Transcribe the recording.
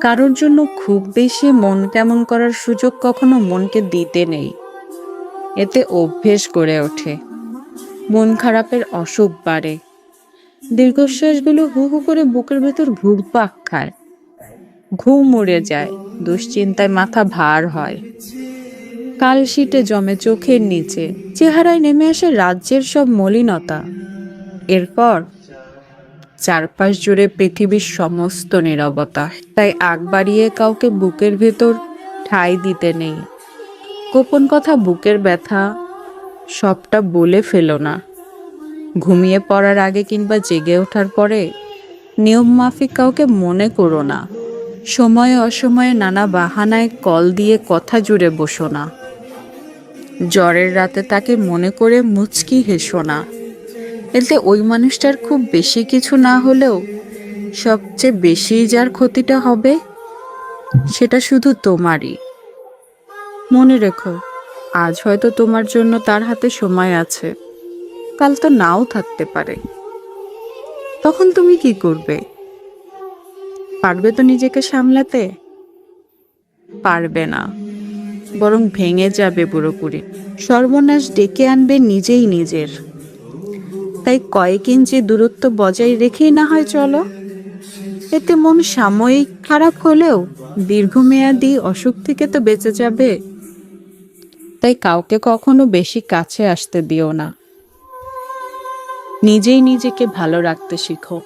কারোর জন্য খুব বেশি মন কেমন করার সুযোগ কখনো মনকে দিতে নেই। এতে অভ্যেস গড়ে ওঠে। মন খারাপের অসুখ বাড়ে। দীর্ঘশ্বাসগুলো হু হু করে বুকের ভেতর ঘুরপাক খায়। ঘুম উড়ে যায়, দুশ্চিন্তায় মাথা ভার হয়। কাল শীতে জমে চোখের নিচে, চেহারায় নেমে আসে রাজ্যের সব মলিনতা। এরপর চারপাশ জুড়ে পৃথিবীর সমস্ত নীরবতা। তাই আগ বাড়িয়ে কাউকে বুকের ভেতর ঠাঁই দিতে নেই। গোপন কথা, বুকের ব্যথা সবটা বলে ফেলো না। ঘুমিয়ে পড়ার আগে কিংবা জেগে ওঠার পরে নিয়ম মাফিক কাউকে মনে করো না। সময়ে অসময়ে নানা বাহানায় কল দিয়ে কথা জুড়ে বসো না। জ্বরের রাতে তাকে মনে করে মুচকি হেসো না। এতে ওই মানুষটার খুব বেশি কিছু না হলেও সবচেয়ে বেশি যার ক্ষতিটা হবে সেটা শুধু তোমারই। মনে রেখো, আজ হয়তো তোমার জন্য তার হাতে সময় আছে। কাল তো নাও থাকতে পারে। তখন তুমি কি করবে? পারবে তো নিজেকে সামলাতে? পারবে না। বরং ভেঙে যাবে পুরোপুরি। সর্বনাশ ডেকে আনবে নিজেই নিজের। তাই কয়েক ইঞ্চি দূরত্ব বজায় রেখেই না হয় চলো। এতে মন সাময়িক খারাপ হলেও দীর্ঘমেয়াদি অসুখ থেকে তো বেঁচে যাবে। তাই কাউকে কখনো বেশি কাছে আসতে দিও না। নিজেই নিজেকে ভালো রাখতে শিখো।